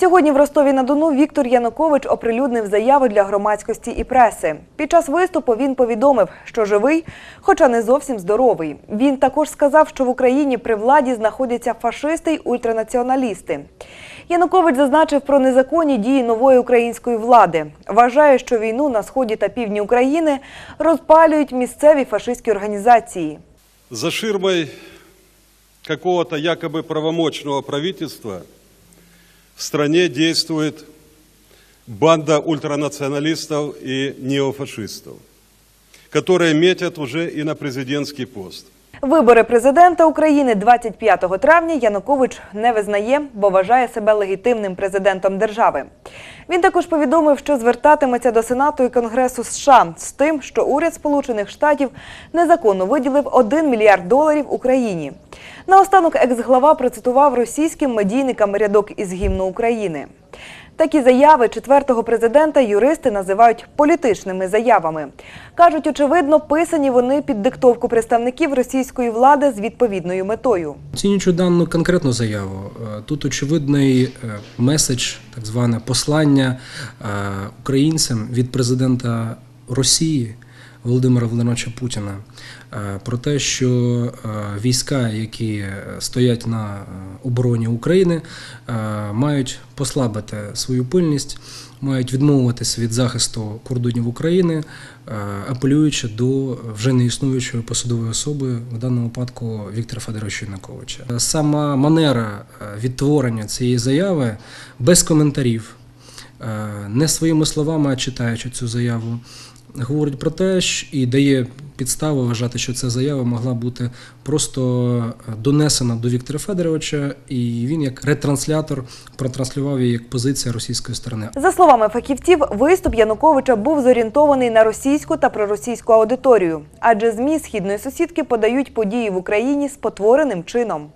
Сьогодні в Ростові на Дону Віктор Янукович оприлюднив заяву для громадськості і преси. Під час виступу він повідомив, що живий, хоча не зовсім здоровий. Він також сказав, що в Україні при владі знаходяться фашисти й ультранаціоналісти. Янукович зазначив про незаконні дії нової української влади. Вважає, що війну на сході та півдні України розпалюють місцеві фашистські організації. За ширмой какого-то якобы правомочного правительства в стране действует банда ультранационалистов и неофашистов, которые метят уже и на президентский пост. Вибори президента України 25 травня Янукович не визнає, бо вважає себе легітимним президентом держави. Він також повідомив, що звертатиметься до Сенату і Конгресу США з тим, що уряд Сполучених Штатів незаконно виділив 1 мільярд доларів Україні. Наостанок екс-глава процитував російським медійникам рядок із гімну України. Такі заяви четвертого президента юристи називають політичними заявами. Кажуть, очевидно, писані вони під диктовку представників російської влади з відповідною метою. Оцінюючи дану конкретну заяву, е, тут очевидний е, меседж, так зване послання е, українцям від президента Росії Володимира Володимировича Путіна е, про те, що е, війська, які стоять на е, обороні України, мають послабити свою пильність, мають відмовитися від захисту кордонів України, апелюючи до вже неіснуючої посадової особи, в даному випадку Віктора Федоровича Януковича. Сама манера відтворення цієї заяви без коментарів, не своїми словами, а читаючи цю заяву, говорить про те, що- і дає підставу вважати, що ця заява могла бути просто е, донесена до Віктора Федоровича, і він як ретранслятор протранслював її як позиція російської сторони. За словами фахівців, виступ Януковича був зорієнтований на російську та проросійську аудиторію, адже змі східної сусідки подають події в Україні спотвореним чином.